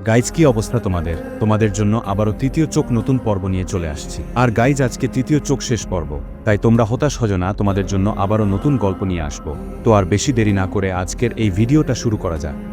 Guys, কি অবস্থা তোমাদের? তোমাদের জন্য আবারও তৃতীয় চোখ নতুন পর্ব নিয়ে চলে আসছি। আর গাইজ, আজকে তৃতীয় চোখ শেষ পর্ব। তাই তোমরা হতাশ হজ না, তোমাদের জন্য আবারও নতুন গল্প নিয়ে আসব। তো আর বেশি দেরি না করে আজকের এই ভিডিওটা শুরু করা যাক।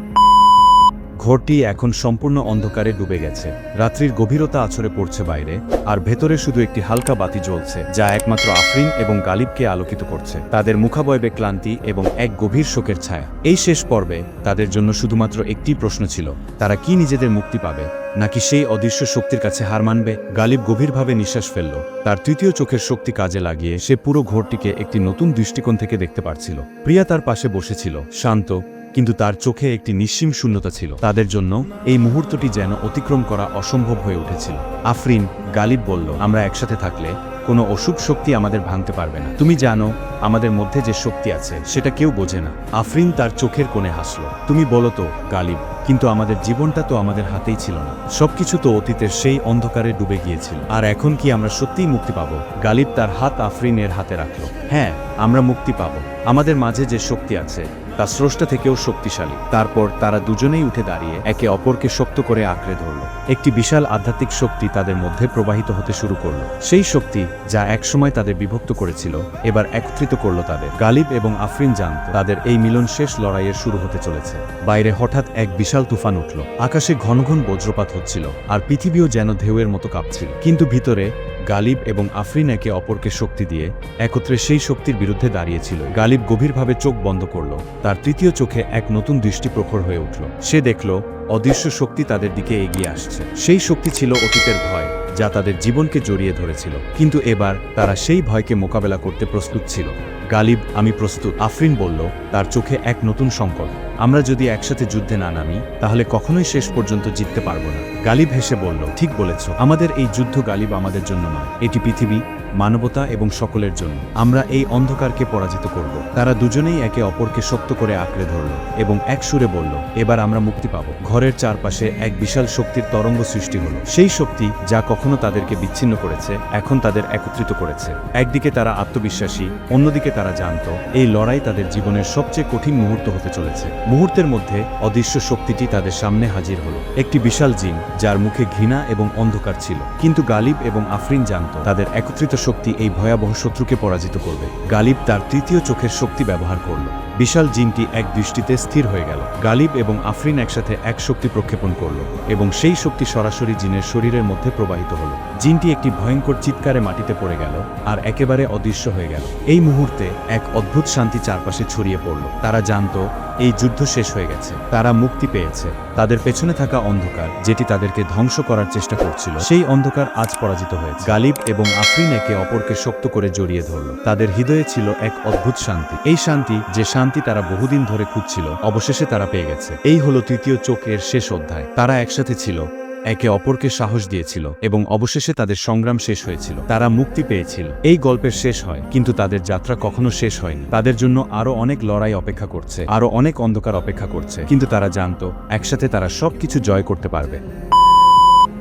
ঘরটি এখন সম্পূর্ণ অন্ধকারে ডুবে গেছে। রাত্রির গভীরতা আছড়ে পড়ছে বাইরে, আর ভেতরে শুধু একটি হালকা বাতি জ্বলছে, যা একমাত্র আফরিন এবং গালিবকে আলোকিত করছে। তাদের মুখাবয়বে ক্লান্তি এবং এক গভীর শোকের ছায়া। এই শেষ পর্বে তাদের জন্য শুধুমাত্র একটি প্রশ্ন ছিল, তারা কি নিজেদের মুক্তি পাবে? নাকি সেই অদৃশ্য শক্তির কাছে হার মানবে? গালিব গভীরভাবে নিঃশ্বাস ফেলল। তার তৃতীয় চোখের শক্তি কাজে লাগিয়ে সে পুরো ঘরটিকে একটি নতুন দৃষ্টিকোণ থেকে দেখতে পারছিল। প্রিয়া তার পাশে বসেছিল, শান্ত কিন্তু তার চোখে একটি নিঃসীম শূন্যতা ছিল। তাদের জন্য এই মুহূর্তটি যেন অতিক্রম করা অসম্ভব হয়ে উঠেছিল। আফরিন গালিব বলল, আমরা একসাথে থাকলে কোনো অশুভ শক্তি আমাদের ভাঙতে পারবে না। তুমি জানো, আমাদের মধ্যে যে শক্তি আছে, সেটা কেউ বোঝে না আফরিন তার চোখের কোণে হাসল, তুমি বলো তো, গালিব, কিন্তু আমাদের জীবনটা তো আমাদের হাতেই ছিল না। সবকিছু তো অতীতের সেই অন্ধকারে ডুবে গিয়েছিল। আর এখন কি আমরা সত্যিই মুক্তি পাবো গালিব তার হাত আফরিনের হাতে রাখল হ্যাঁ আমরা মুক্তি পাবো। আমাদের মাঝে যে শক্তি আছে তা স্রষ্টা থেকেও শক্তিশালী। তারপর তারা দুজনেই উঠে দাঁড়িয়ে একে অপরকে শক্ত করে আঁকড়ে ধরল। একটি বিশাল আধ্যাত্মিক শক্তি তাদের মধ্যে প্রবাহিত হতে শুরু করল। সেই শক্তি, যা একসময় তাদের বিভক্ত করেছিল, এবার একত্রিত করল তাদের। গালিব এবং আফরিন জানত, তাদের এই মিলন শেষ লড়াইয়ের শুরু হতে চলেছে। বাইরে হঠাৎ এক বিশাল তুফান উঠল। আকাশে ঘন ঘন বজ্রপাত হচ্ছিল, আর পৃথিবীও যেন ঢেউয়ের মতো কাঁপছিল। কিন্তু ভিতরে গালিব এবং আফরিন একে অপরকে শক্তি দিয়ে একত্রে সেই শক্তির বিরুদ্ধে দাঁড়িয়েছিল। গালিব গভীরভাবে চোখ বন্ধ করল। তার তৃতীয় চোখে এক নতুন দৃষ্টি প্রখর হয়ে উঠল। সে দেখল, অদৃশ্য শক্তি তাদের দিকে এগিয়ে আসছে। সেই শক্তি ছিল অতীতের ভয়, যা তাদের জীবনকে জড়িয়ে ধরেছিল। কিন্তু এবার তারা সেই ভয়কে মোকাবেলা করতে প্রস্তুত ছিল। গালিব, আমি প্রস্তুত। আফরিন বলল, তার চোখে এক নতুন সংকট। আমরা যদি একসাথে যুদ্ধে না নামি, তাহলে কখনোই শেষ পর্যন্ত জিততে পারব না। গালিব হেসে বলল, ঠিক বলেছ। আমাদের এই যুদ্ধ গালিব আমাদের জন্য নয়। এটি পৃথিবী, মানবতা এবং সকলের জন্য। আমরা এই অন্ধকারকে পরাজিত করব। তারা দুজনেই একে অপরকে শক্ত করে আঁকড়ে ধরল এবং এক সুরে বলল, এবার আমরা মুক্তি পাব। ঘরের চারপাশে এক বিশাল শক্তির তরঙ্গ সৃষ্টি হলো। সেই শক্তি যা কখনো তাদেরকে বিচ্ছিন্ন করেছে, এখন তাদের একত্রিত করেছে। একদিকে তারা আত্মবিশ্বাসী, অন্যদিকে তারা জানত, এই লড়াই তাদের জীবনের সবচেয়ে কঠিন মুহূর্ত হতে চলেছে। মুহূর্তের মধ্যে অদৃশ্য শক্তিটি তাদের সামনে হাজির হলো। একটি বিশাল জিন, যার মুখে ঘৃণা এবং অন্ধকার ছিল। কিন্তু গালিব এবং আফরিন জানত, তাদের একত্রিত শক্তি এই ভয়াবহ শত্রুকে পরাজিত করবে। গালিব তার তৃতীয় চোখের শক্তি ব্যবহার করল। বিশাল জিনটি এক দৃষ্টিতে স্থির হয়ে গেল। গালিব এবং আফরিন একসাথে এক শক্তি প্রক্ষেপণ করল এবং সেই শক্তি সরাসরি জিনের শরীরের মধ্যে প্রবাহিত হলো। জিনটি একটি ভয়ঙ্কর চিৎকারে মাটিতে পড়ে গেল আর একেবারে অদৃশ্য হয়ে গেল। এই মুহূর্তে এক অদ্ভুত শান্তি চারপাশে ছড়িয়ে পড়ল। তারা জানত, এই যুদ্ধ শেষ হয়ে গেছে। তারা মুক্তি পেয়েছে। তাদের পেছনে থাকা অন্ধকার, যেটি তাদেরকে ধ্বংস করার চেষ্টা করছিল, সেই অন্ধকার আজ পরাজিত হয়েছে। গালিব এবং আফরিন একে অপরকে শক্ত করে জড়িয়ে ধরল। তাদের হৃদয়ে ছিল এক অদ্ভুত শান্তি। এই শান্তি, যে শান্তি তারা বহুদিন ধরে খুঁজছিল, অবশেষে তারা পেয়ে গেছে। এই হলো তৃতীয় চোখের শেষ অধ্যায়। তারা একসাথে ছিল একে অপরকে সাহস দিয়েছিল এবং অবশেষে তাদের সংগ্রাম শেষ হয়েছিল। তারা মুক্তি পেয়েছিল। এই গল্পের শেষ হয়, কিন্তু তাদের যাত্রা কখনো শেষ হয়নি। তাদের জন্য আরও অনেক লড়াই অপেক্ষা করছে আরও অনেক অন্ধকার অপেক্ষা করছে, কিন্তু তারা জানতো, একসাথে তারা সবকিছু জয় করতে পারবে।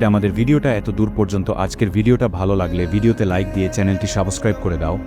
আমাদের ভিডিওটা এত দূর পর্যন্ত। আজকের ভিডিওটা ভালো লাগলে ভিডিওতে লাইক দিয়ে চ্যানেলটি সাবস্ক্রাইব করে দাও।